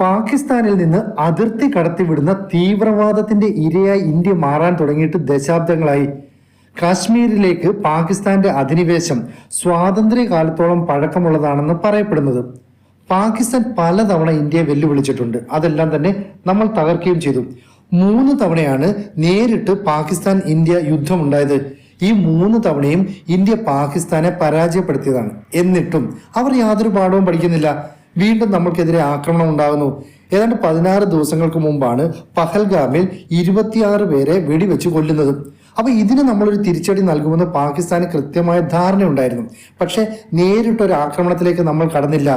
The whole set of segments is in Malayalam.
പാകിസ്ഥാനിൽ നിന്ന് അതിർത്തി കടത്തിവിടുന്ന തീവ്രവാദത്തിന്റെ ഇരയായി ഇന്ത്യ മാറാൻ തുടങ്ങിയിട്ട് ദശാബ്ദങ്ങളായി. കാശ്മീരിലേക്ക് പാകിസ്ഥാന്റെ അധിനിവേശം സ്വാതന്ത്ര്യകാലത്തോളം പഴക്കമുള്ളതാണെന്ന് പറയപ്പെടുന്നത്. പാകിസ്ഥാൻ പലതവണ ഇന്ത്യയെ വെല്ലുവിളിച്ചിട്ടുണ്ട്. അതെല്ലാം തന്നെ നമ്മൾ തകർക്കുകയും ചെയ്തു. മൂന്ന് തവണയാണ് നേരിട്ട് പാകിസ്ഥാൻ ഇന്ത്യ യുദ്ധമുണ്ടായത്. ഈ മൂന്ന് തവണയും ഇന്ത്യ പാകിസ്ഥാനെ പരാജയപ്പെടുത്തിയതാണ്. എന്നിട്ടും അവർ യാതൊരു പാഠവും പഠിക്കുന്നില്ല. വീണ്ടും നമ്മൾക്കെതിരെ ആക്രമണം ഉണ്ടാകുന്നു. ഏതാണ്ട് പതിനാറ് ദിവസങ്ങൾക്ക് മുമ്പാണ് പഹൽഗാമിൽ ഇരുപത്തിയാറ് പേരെ വെടിവെച്ച് കൊല്ലുന്നത്. അപ്പൊ ഇതിന് നമ്മളൊരു തിരിച്ചടി നൽകുമെന്ന് പാകിസ്ഥാന് കൃത്യമായ ധാരണയുണ്ടായിരുന്നു. പക്ഷെ നേരിട്ടൊരു ആക്രമണത്തിലേക്ക് നമ്മൾ കടന്നില്ല.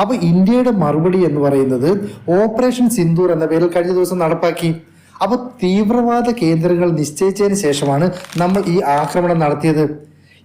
അപ്പൊ ഇന്ത്യയുടെ മറുപടി എന്ന് പറയുന്നത് ഓപ്പറേഷൻ സിന്ദൂർ എന്ന പേരിൽ കഴിഞ്ഞ ദിവസം നടപ്പാക്കി. അപ്പൊ തീവ്രവാദ കേന്ദ്രങ്ങൾ നിശ്ചയിച്ചതിന് ശേഷമാണ് നമ്മൾ ഈ ആക്രമണം നടത്തിയത്.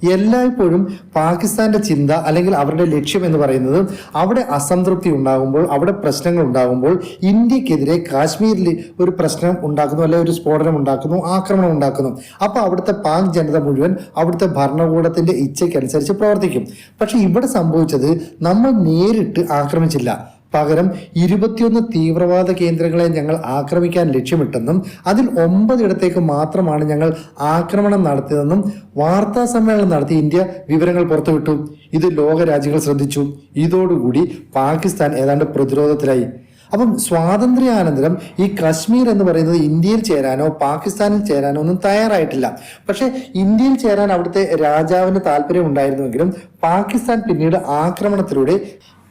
എല്ലായ്പ്പോഴും പാകിസ്ഥാന്റെ ചിന്ത അല്ലെങ്കിൽ അവരുടെ ലക്ഷ്യം എന്ന് പറയുന്നത് അവിടെ അസംതൃപ്തി ഉണ്ടാകുമ്പോൾ അവിടെ പ്രശ്നങ്ങൾ ഉണ്ടാകുമ്പോൾ ഇന്ത്യക്കെതിരെ കാശ്മീരിൽ ഒരു പ്രശ്നം ഉണ്ടാക്കുന്നു അല്ലെങ്കിൽ ഒരു സ്ഫോടനം ഉണ്ടാക്കുന്നു ആക്രമണം ഉണ്ടാക്കുന്നു. അപ്പോൾ അവിടുത്തെ പാക് ജനത മുഴുവൻ അവിടുത്തെ ഭരണകൂടത്തിന്റെ ഇച്ഛയ്ക്കനുസരിച്ച് പ്രവർത്തിക്കും. പക്ഷെ ഇവിടെ സംഭവിച്ചത് നമ്മൾ നേരിട്ട് ആക്രമിച്ചില്ല. പകരം ഇരുപത്തിയൊന്ന് തീവ്രവാദ കേന്ദ്രങ്ങളെ ഞങ്ങൾ ആക്രമിക്കാൻ ലക്ഷ്യമിട്ടെന്നും അതിൽ ഒമ്പതിടത്തേക്ക് മാത്രമാണ് ഞങ്ങൾ ആക്രമണം നടത്തിയതെന്നും വാർത്താ സമ്മേളനം നടത്തി ഇന്ത്യ വിവരങ്ങൾ പുറത്തുവിട്ടു. ഇത് ലോക രാജ്യങ്ങൾ ശ്രദ്ധിച്ചു. ഇതോടുകൂടി പാകിസ്ഥാൻ ഏതാണ്ട് പ്രതിരോധത്തിലായി. അപ്പം സ്വാതന്ത്ര്യാനന്തരം ഈ കശ്മീർ എന്ന് പറയുന്നത് ഇന്ത്യയിൽ ചേരാനോ പാകിസ്ഥാനിൽ ചേരാനോ ഒന്നും തയ്യാറായിട്ടില്ല. പക്ഷേ ഇന്ത്യയിൽ ചേരാൻ അവിടുത്തെ രാജാവിന് താല്പര്യം ഉണ്ടായിരുന്നുവെങ്കിലും പാകിസ്ഥാൻ പിന്നീട് ആക്രമണത്തിലൂടെ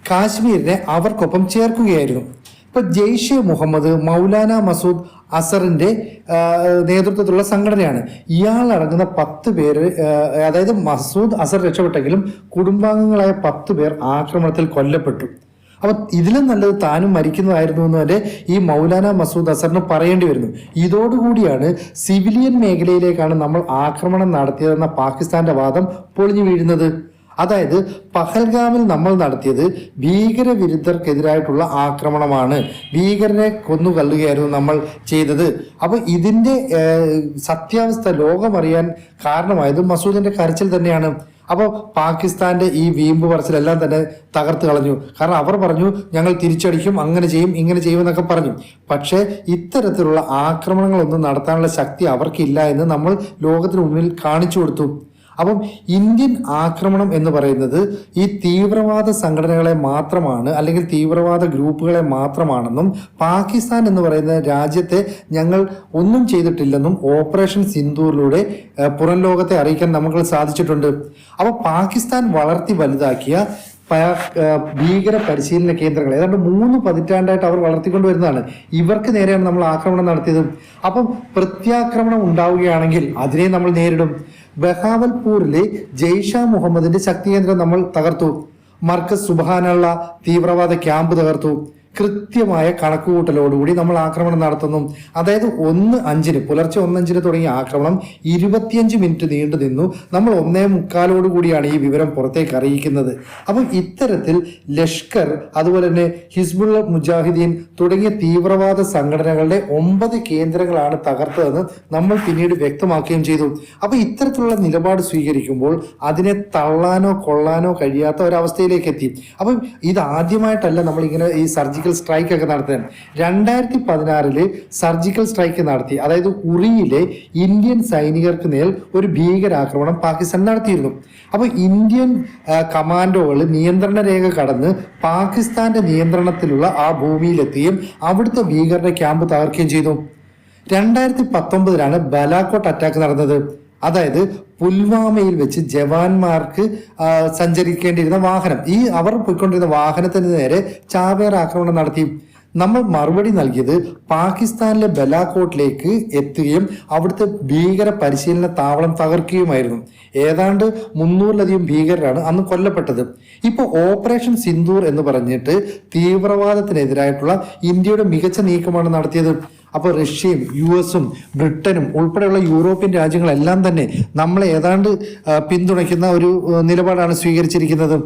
കാശ്മീരിനെ അവർക്കൊപ്പം ചേർക്കുകയായിരുന്നു. ഇപ്പൊ ജെയ്ഷെ മുഹമ്മദ് മൗലാന മസൂദ് അസറിന്റെ നേതൃത്വത്തിലുള്ള സംഘടനയാണ്. ഇയാൾ അടങ്ങുന്ന പത്ത് പേര് അതായത് മസൂദ് അസർ രക്ഷപ്പെട്ടെങ്കിലും കുടുംബാംഗങ്ങളായ പത്ത് പേർ ആക്രമണത്തിൽ കൊല്ലപ്പെട്ടു. അപ്പൊ ഇതിലും നല്ലത് താനും മരിക്കുന്നതായിരുന്നു എന്ന് വരെ ഈ മൗലാന മസൂദ് അസറിന് പറയേണ്ടി വരുന്നു. ഇതോടുകൂടിയാണ് സിവിലിയൻ മേഖലയിലേക്കാണ് നമ്മൾ ആക്രമണം നടത്തിയതെന്ന പാകിസ്ഥാന്റെ വാദം പൊളിഞ്ഞു വീഴുന്നത്. അതായത് പഹൽഗാമിൽ നമ്മൾ നടത്തിയത് ഭീകരവിരുദ്ധർക്കെതിരായിട്ടുള്ള ആക്രമണമാണ്. ഭീകരനെ കൊന്നുകൊല്ലുകയായിരുന്നു നമ്മൾ ചെയ്തത്. അപ്പോൾ ഇതിന്റെ ഏഹ്, സത്യാവസ്ഥ ലോകമറിയാൻ കാരണമായത് മസൂദിന്റെ കരച്ചിൽ തന്നെയാണ്. അപ്പോൾ പാകിസ്ഥാന്റെ ഈ വീമ്പ് പറച്ചിലെല്ലാം തന്നെ തകർത്ത് കളഞ്ഞു. കാരണം അവർ പറഞ്ഞു ഞങ്ങൾ തിരിച്ചടിക്കും അങ്ങനെ ചെയ്യും ഇങ്ങനെ ചെയ്യും എന്നൊക്കെ പറഞ്ഞു. പക്ഷേ ഇത്തരത്തിലുള്ള ആക്രമണങ്ങളൊന്നും നടത്താനുള്ള ശക്തി അവർക്കില്ല എന്ന് നമ്മൾ ലോകത്തിന് മുന്നിൽ കാണിച്ചു കൊടുത്തു. അപ്പം ഇന്ത്യൻ ആക്രമണം എന്ന് പറയുന്നത് ഈ തീവ്രവാദ സംഘടനകളെ മാത്രമാണ് അല്ലെങ്കിൽ തീവ്രവാദ ഗ്രൂപ്പുകളെ മാത്രമാണെന്നും പാകിസ്ഥാൻ എന്ന് പറയുന്ന രാജ്യത്തെ ഞങ്ങൾ ഒന്നും ചെയ്തിട്ടില്ലെന്നും ഓപ്പറേഷൻ സിന്ദൂറിലൂടെ പുറം ലോകത്തെ അറിയിക്കാൻ നമുക്ക് സാധിച്ചിട്ടുണ്ട്. അപ്പോൾ പാകിസ്ഥാൻ വളർത്തി വലുതാക്കിയ ഭീകര പരിശീലന കേന്ദ്രങ്ങൾ ഏതാണ്ട് മൂന്ന് പതിറ്റാണ്ടായിട്ട് അവർ വളർത്തിക്കൊണ്ട് വരുന്നതാണ്. ഇവർക്ക് നേരെയാണ് നമ്മൾ ആക്രമണം നടത്തിയത്. അപ്പം പ്രത്യാക്രമണം ഉണ്ടാവുകയാണെങ്കിൽ അതിനെ നമ്മൾ നേരിടും. ബഹാവൽപൂരിലെ ജെയ്ഷ മുഹമ്മദിന്റെ ശക്തി കേന്ദ്രം നമ്മൾ തകർത്തു. മർക്കസ് സുബാനുള്ള തീവ്രവാദ ക്യാമ്പ് തകർത്തു. കൃത്യമായ കണക്കുകൂട്ടലോടുകൂടി നമ്മൾ ആക്രമണം നടത്തുന്നു. അതായത് ഒന്ന് അഞ്ചിന് പുലർച്ചെ ഒന്നഞ്ചിന് തുടങ്ങിയ ആക്രമണം ഇരുപത്തിയഞ്ച് മിനിറ്റ് നീണ്ടു നിന്നു. നമ്മൾ ഒന്നേ മുക്കാലോട് കൂടിയാണ് ഈ വിവരം പുറത്തേക്ക് അറിയിക്കുന്നത്. അപ്പം ഇത്തരത്തിൽ ലഷ്കർ അതുപോലെ തന്നെ ഹിസ്ബുള്ള മുജാഹിദ്ദീൻ തുടങ്ങിയ തീവ്രവാദ സംഘടനകളുടെ ഒമ്പത് കേന്ദ്രങ്ങളാണ് തകർത്തതെന്ന് നമ്മൾ പിന്നീട് വ്യക്തമാക്കുകയും ചെയ്തു. അപ്പോൾ ഇത്തരത്തിലുള്ള നിലപാട് സ്വീകരിക്കുമ്പോൾ അതിനെ തള്ളാനോ കൊള്ളാനോ കഴിയാത്ത ഒരവസ്ഥയിലേക്ക് എത്തി. അപ്പം ഇതാദ്യമായിട്ടല്ല നമ്മളിങ്ങനെ ഈ സർജിക്കൽ സ്ട്രൈക്ക് ഒക്കെ നടത്തുന്നത് രണ്ടായിരത്തി പതിനാറിൽ സർജിക്കൽ സ്ട്രൈക്ക് നടത്തി. അതായത് ഉറിയിലെ ഇന്ത്യൻ സൈനികർക്ക് നേൽ ഒരു ഭീകരാക്രമണം പാകിസ്ഥാൻ നടത്തിയിരുന്നു. അപ്പോൾ ഇന്ത്യൻ കമാൻഡോകൾ നിയന്ത്രണ രേഖ കടന്ന് പാകിസ്ഥാന്റെ നിയന്ത്രണത്തിലുള്ള ആ ഭൂമിയിലെത്തുകയും അവിടുത്തെ ഭീകരരുടെ ക്യാമ്പ് തകർക്കുകയും ചെയ്തു. രണ്ടായിരത്തി പത്തൊമ്പതിലാണ് ബലാക്കോട്ട് അറ്റാക്ക് നടന്നത്. അതായത് പുൽവാമയിൽ വെച്ച് ജവാന്മാർക്ക് സഞ്ചരിക്കേണ്ടിയിരുന്ന വാഹനം. ഈ അവർ പോയിക്കൊണ്ടിരുന്ന വാഹനത്തിന് നേരെ ചാവേർ ആക്രമണം നടത്തി. നമ്മൾ മറുപടി നൽകിയത് പാകിസ്ഥാനിലെ ബലാക്കോട്ടിലേക്ക് എത്തുകയും അവിടുത്തെ ഭീകര പരിശീലന താവളം തകർക്കുകയുമായിരുന്നു. ഏതാണ്ട് മുന്നൂറിലധികം ഭീകരരാണ് അന്ന് കൊല്ലപ്പെട്ടത്. ഇപ്പോൾ ഓപ്പറേഷൻ സിന്ദൂർ എന്ന് പറഞ്ഞിട്ട് തീവ്രവാദത്തിനെതിരായിട്ടുള്ള ഇന്ത്യയുടെ മികച്ച നീക്കമാണ് നടത്തിയത്. അപ്പോൾ റഷ്യയും യു എസും ബ്രിട്ടനും ഉൾപ്പെടെയുള്ള യൂറോപ്യൻ രാജ്യങ്ങളെല്ലാം തന്നെ നമ്മളെ ഏതാണ്ട് പിന്തുണയ്ക്കുന്ന ഒരു നിലപാടാണ് സ്വീകരിച്ചിരിക്കുന്നത്.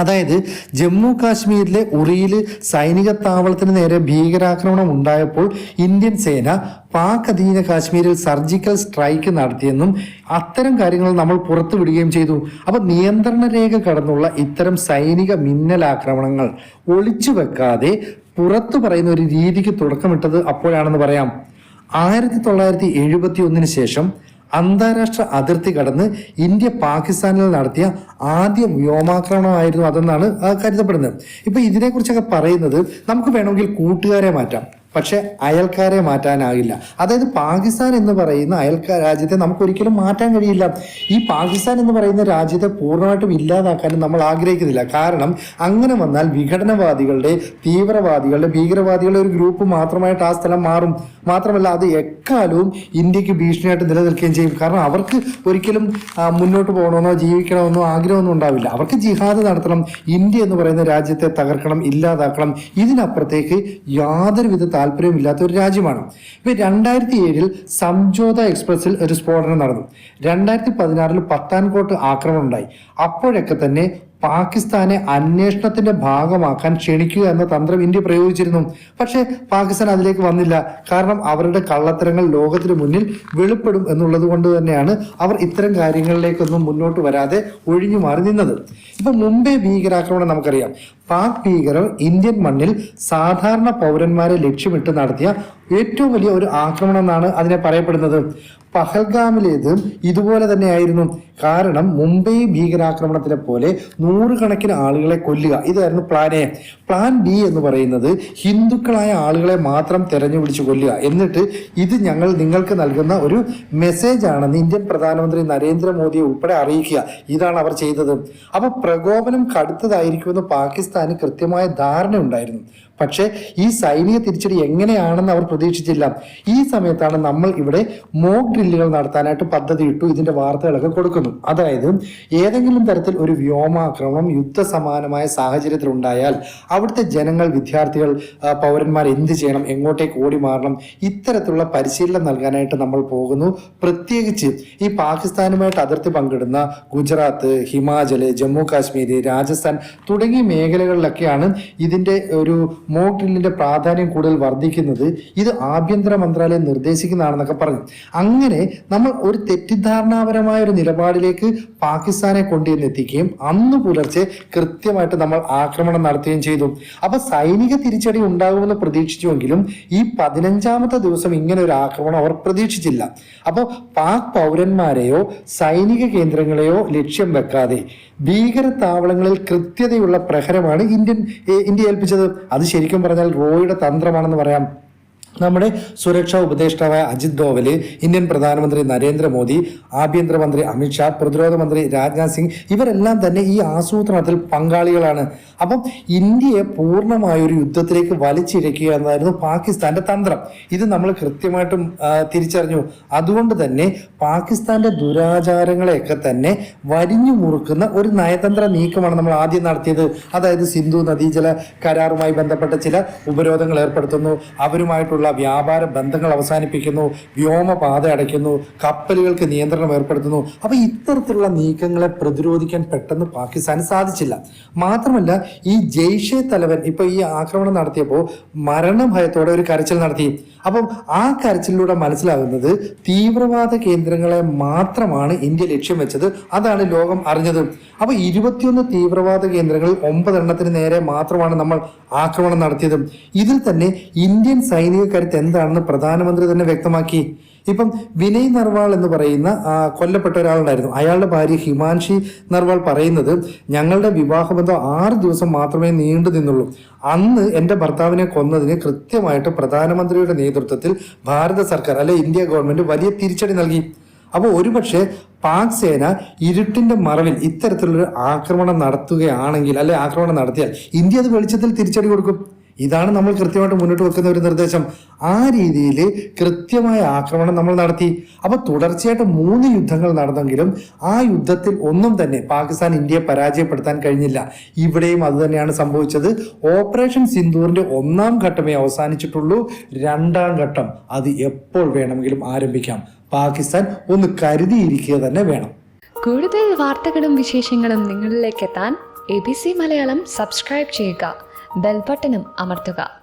അതായത് ജമ്മു കാശ്മീരിലെ ഉറിയിൽ സൈനിക താവളത്തിന് നേരെ ഭീകരാക്രമണം ഉണ്ടായപ്പോൾ ഇന്ത്യൻ സേന പാക് അധീന കാശ്മീരിൽ സർജിക്കൽ സ്ട്രൈക്ക് നടത്തിയെന്നും അത്തരം കാര്യങ്ങൾ നമ്മൾ പുറത്തു വിടുകയും ചെയ്തു. അപ്പോൾ നിയന്ത്രണ രേഖ കടന്നുള്ള ഇത്തരം സൈനിക മിന്നലാക്രമണങ്ങൾ ഒളിച്ചു വെക്കാതെ പുറത്തു പറയുന്ന ഒരു രീതിക്ക് തുടക്കമിട്ടത് അപ്പോഴാണെന്ന് പറയാം. ആയിരത്തി തൊള്ളായിരത്തി എഴുപത്തി ഒന്നിന് ശേഷം അന്താരാഷ്ട്ര അതിർത്തി കടന്ന് ഇന്ത്യ പാകിസ്ഥാനിൽ നടത്തിയ ആദ്യ വ്യോമാക്രമണമായിരുന്നു അതെന്നാണ് കരുതപ്പെടുന്നത്. ഇപ്പൊ ഇതിനെക്കുറിച്ചൊക്കെ പറയുന്നത് നമുക്ക് വേണമെങ്കിൽ കൂട്ടുകാരെ മാറ്റാം. പക്ഷെ അയൽക്കാരെ മാറ്റാനാകില്ല. അതായത് പാകിസ്ഥാൻ എന്ന് പറയുന്ന അയൽക്കാർ രാജ്യത്തെ നമുക്ക് ഒരിക്കലും മാറ്റാൻ കഴിയില്ല. ഈ പാകിസ്ഥാൻ എന്ന് പറയുന്ന രാജ്യത്തെ പൂർണമായിട്ടും ഇല്ലാതാക്കാനും നമ്മൾ ആഗ്രഹിക്കുന്നില്ല. കാരണം അങ്ങനെ വന്നാൽ വിഘടനവാദികളുടെ തീവ്രവാദികളുടെ ഭീകരവാദികളുടെ ഒരു ഗ്രൂപ്പ് മാത്രമായിട്ട് ആ സ്ഥലം മാറും. മാത്രമല്ല അത് എക്കാലവും ഇന്ത്യയ്ക്ക് ഭീഷണിയായിട്ട് നിലനിൽക്കുകയും ചെയ്യും. കാരണം അവർക്ക് ഒരിക്കലും മുന്നോട്ട് പോകണമെന്നോ ജീവിക്കണമെന്നോ ആഗ്രഹമൊന്നും ഉണ്ടാവില്ല. അവർക്ക് ജിഹാദ് നടത്തണം. ഇന്ത്യ എന്ന് പറയുന്ന രാജ്യത്തെ തകർക്കണം ഇല്ലാതാക്കണം. ഇതിനപ്പുറത്തേക്ക് യാതൊരുവിധ താല്പര്യമില്ലാത്ത ഒരു രാജ്യമാണ്. ഇപ്പൊ രണ്ടായിരത്തി ഏഴിൽ സംജോത എക്സ്പ്രസിൽ ഒരു സ്ഫോടനം നടന്നു. രണ്ടായിരത്തി പതിനാറിൽ പത്താൻകോട്ട് ആക്രമണം ഉണ്ടായി അപ്പോഴൊക്കെ തന്നെ പാകിസ്ഥാനെ അന്വേഷണത്തിന്റെ ഭാഗമാക്കാൻ ക്ഷണിക്കുക എന്ന തന്ത്രം ഇന്ത്യ പ്രയോഗിച്ചിരുന്നു. പക്ഷേ പാകിസ്ഥാൻ അതിലേക്ക് വന്നില്ല. കാരണം അവരുടെ കള്ളത്തരങ്ങൾ ലോകത്തിന് മുന്നിൽ വെളിപ്പെടും എന്നുള്ളത് കൊണ്ട് തന്നെയാണ് അവർ ഇത്തരം കാര്യങ്ങളിലേക്കൊന്നും മുന്നോട്ട് വരാതെ ഒഴിഞ്ഞു മാറി നിന്നത്. ഇപ്പൊ മുംബൈ ഭീകരാക്രമണം നമുക്കറിയാം. പാക് ഭീകരർ ഇന്ത്യൻ മണ്ണിൽ സാധാരണ പൗരന്മാരെ ലക്ഷ്യമിട്ട് നടത്തിയ ഏറ്റവും വലിയ ഒരു ആക്രമണം എന്നാണ് അതിനെ പറയപ്പെടുന്നത്. പഹൽഗാമിലേത് ഇതുപോലെ തന്നെയായിരുന്നു. കാരണം മുംബൈ ഭീകരാക്രമണത്തിനെ പോലെ നൂറുകണക്കിന് ആളുകളെ കൊല്ലുക. ഇതായിരുന്നു പ്ലാൻ എ പ്ലാൻ ബി എന്ന് പറയുന്നത് ഹിന്ദുക്കളായ ആളുകളെ മാത്രം തെരഞ്ഞു പിടിച്ച് കൊല്ലുക. എന്നിട്ട് ഇത് ഞങ്ങൾ നിങ്ങൾക്ക് നൽകുന്ന ഒരു മെസ്സേജ് ആണെന്ന് ഇന്ത്യൻ പ്രധാനമന്ത്രി നരേന്ദ്രമോദിയെ ഉൾപ്പെടെ അറിയിക്കുക. ഇതാണ് അവർ ചെയ്തത്. അപ്പോൾ പ്രകോപനം കടുത്തതായിരിക്കുമെന്ന് പാകിസ്ഥാന് കൃത്യമായ ധാരണ ഉണ്ടായിരുന്നു. പക്ഷേ ഈ സൈനിക തിരിച്ചടി എങ്ങനെയാണെന്ന് അവർ പ്രതീക്ഷിച്ചില്ല. ഈ സമയത്താണ് നമ്മൾ ഇവിടെ മോക്ക് ഡ്രില്ലുകൾ നടത്താനായിട്ട് പദ്ധതിയിട്ടു ഇതിന്റെ വാർത്തകളൊക്കെ കൊടുക്കുന്നു അതായത് ഏതെങ്കിലും തരത്തിൽ ഒരു വ്യോമാക്രമണം യുദ്ധസമാനമായ സാഹചര്യത്തിൽ ഉണ്ടായാൽ അവിടുത്തെ ജനങ്ങൾ വിദ്യാർത്ഥികൾ പൗരന്മാർ എന്ത് ചെയ്യണം എങ്ങോട്ടേക്ക് ഓടി മാറണം ഇത്തരത്തിലുള്ള പരിശീലനം നൽകാനായിട്ട് നമ്മൾ പോകുന്നു. പ്രത്യേകിച്ച് ഈ പാകിസ്ഥാനുമായിട്ട് അതിർത്തി പങ്കിടുന്ന ഗുജറാത്ത് ഹിമാചൽ ജമ്മു കാശ്മീർ രാജസ്ഥാൻ തുടങ്ങിയ മേഖലകളിലൊക്കെയാണ് ഇതിന്റെ ഒരു മോക്ക് ഡ്രില്ലിന്റെ പ്രാധാന്യം കൂടുതൽ വർദ്ധിക്കുന്നത്. ഇത് ആഭ്യന്തര മന്ത്രാലയം നിർദ്ദേശിക്കുന്നതാണെന്നൊക്കെ പറഞ്ഞു. അങ്ങനെ നമ്മൾ ഒരു തെറ്റിദ്ധാരണാപരമായ ഒരു നിലപാടിലേക്ക് പാകിസ്ഥാനെ കൊണ്ടുവന്നെത്തിക്കുകയും അന്ന് പുലർച്ചെ കൃത്യമായിട്ട് നമ്മൾ ആക്രമണം നടത്തുകയും ചെയ്തു. അപ്പൊ സൈനിക തിരിച്ചടി ഉണ്ടാകുമെന്ന് പ്രതീക്ഷിച്ചുവെങ്കിലും ഈ പതിനഞ്ചാമത്തെ ദിവസം ഇങ്ങനെ ഒരു ആക്രമണം അവർ പ്രതീക്ഷിച്ചില്ല. അപ്പോൾ പാക് പൗരന്മാരെയോ സൈനിക കേന്ദ്രങ്ങളെയോ ലക്ഷ്യം വെക്കാതെ ഭീകര താവളങ്ങളിൽ കൃത്യതയുള്ള പ്രഹരമാണ് ഇന്ത്യൻ ഇന്ത്യ ഏൽപ്പിച്ചത്. അത് ശരിക്കും പറഞ്ഞാൽ റോയുടെ തന്ത്രമാണെന്ന് പറയാം. നമ്മുടെ സുരക്ഷാ ഉപദേഷ്ടാവായ അജിത് ഡോവൽ ഇന്ത്യൻ പ്രധാനമന്ത്രി നരേന്ദ്രമോദി ആഭ്യന്തരമന്ത്രി അമിത്ഷാ പ്രതിരോധ മന്ത്രി രാജ്നാഥ് സിംഗ് ഇവരെല്ലാം തന്നെ ഈ ആസൂത്രണത്തിൽ പങ്കാളികളാണ്. അപ്പം ഇന്ത്യയെ പൂർണമായ ഒരു യുദ്ധത്തിലേക്ക് വലിച്ചിഴക്കുക എന്നതായിരുന്നു പാകിസ്ഥാന്റെ തന്ത്രം. ഇത് നമ്മൾ കൃത്യമായിട്ടും തിരിച്ചറിഞ്ഞു. അതുകൊണ്ട് തന്നെ പാകിസ്ഥാന്റെ ദുരാചാരങ്ങളെയൊക്കെ തന്നെ വരിഞ്ഞു മുറുക്കുന്ന ഒരു നയതന്ത്ര നീക്കമാണ് നമ്മൾ ആദ്യം നടത്തിയത്. അതായത് സിന്ധു നദീജല കരാറുമായി ബന്ധപ്പെട്ട ചില ഉപരോധങ്ങൾ ഏർപ്പെടുത്തുന്നു. അവരുമായിട്ടുള്ള വ്യാപാര ബന്ധങ്ങൾ അവസാനിപ്പിക്കുന്നു വ്യോമപാത അടയ്ക്കുന്നു കപ്പലുകൾക്ക് നിയന്ത്രണം ഏർപ്പെടുത്തുന്നു. അപ്പൊ ഇത്തരത്തിലുള്ള നീക്കങ്ങളെ പ്രതിരോധിക്കാൻ പെട്ടെന്ന് പാകിസ്ഥാന് സാധിച്ചില്ല. മാത്രമല്ല ഈ ജെയ്ഷെ തലവൻ ഇപ്പൊ ഈ ആക്രമണം നടത്തിയപ്പോൾ മരണഭയത്തോടെ ഒരു കരച്ചിൽ നടത്തി. അപ്പം ആ കരച്ചിലൂടെ മനസ്സിലാകുന്നത് തീവ്രവാദ കേന്ദ്രങ്ങളെ മാത്രമാണ് ഇന്ത്യ ലക്ഷ്യം വെച്ചത്. അതാണ് ലോകം അറിഞ്ഞത്. അപ്പൊ ഇരുപത്തിയൊന്ന് തീവ്രവാദ കേന്ദ്രങ്ങളിൽ ഒമ്പതെണ്ണത്തിന് നേരെ മാത്രമാണ് നമ്മൾ ആക്രമണം നടത്തിയത്. ഇതിൽ തന്നെ ഇന്ത്യൻ സൈനിക കരുത്ത് എന്താണെന്ന് പ്രധാനമന്ത്രി തന്നെ വ്യക്തമാക്കി. ഇപ്പം വിനയ് നർവാൾ എന്ന് പറയുന്ന കൊല്ലപ്പെട്ട ഒരാളുണ്ടായിരുന്നു. അയാളുടെ ഭാര്യ ഹിമാൻഷി നർവാൾ പറയുന്നത് ഞങ്ങളുടെ വിവാഹബന്ധം ആറ് ദിവസം മാത്രമേ നീണ്ടു നിന്നുള്ളൂ. അന്ന് എന്റെ ഭർത്താവിനെ കൊന്നതിന് കൃത്യമായിട്ട് പ്രധാനമന്ത്രിയുടെ നേതൃത്വത്തിൽ ഭാരത സർക്കാർ അല്ലെ ഇന്ത്യ ഗവൺമെന്റ് വലിയ തിരിച്ചടി നൽകി. അപ്പോൾ ഒരുപക്ഷെ പാക് സേന ഇരുട്ടിന്റെ മറവിൽ ഇത്തരത്തിലൊരു ആക്രമണം നടത്തുകയാണെങ്കിൽ അല്ലെ ആക്രമണം നടത്തിയാൽ ഇന്ത്യ അത് വെളിച്ചത്തിൽ തിരിച്ചടി കൊടുക്കും. ഇതാണ് നമ്മൾ കൃത്യമായിട്ട് മുന്നോട്ട് വെക്കുന്ന ഒരു നിർദ്ദേശം. ആ രീതിയിൽ കൃത്യമായ ആക്രമണം നമ്മൾ നടത്തി. അപ്പൊ തുടർച്ചയായിട്ട് മൂന്ന് യുദ്ധങ്ങൾ നടന്നെങ്കിലും ആ യുദ്ധത്തിൽ ഒന്നും തന്നെ പാകിസ്ഥാൻ ഇന്ത്യയെ പരാജയപ്പെടുത്താൻ കഴിഞ്ഞില്ല. ഇവിടെയും അത് തന്നെയാണ് സംഭവിച്ചത്. ഓപ്പറേഷൻ സിന്ദൂറിന്റെ ഒന്നാം ഘട്ടമേ അവസാനിച്ചിട്ടുള്ളൂ. രണ്ടാം ഘട്ടം അത് എപ്പോൾ വേണമെങ്കിലും ആരംഭിക്കാം. പാകിസ്ഥാൻ ഒന്ന് കരുതിയിരിക്കുക തന്നെ വേണം. കൂടുതൽ വാർത്തകളും വിശേഷങ്ങളും നിങ്ങളിലേക്ക് എത്താൻ A B C Malayalam subscribe ചെയ്യുക. ബെൽബട്ടനും അമർത്തുക.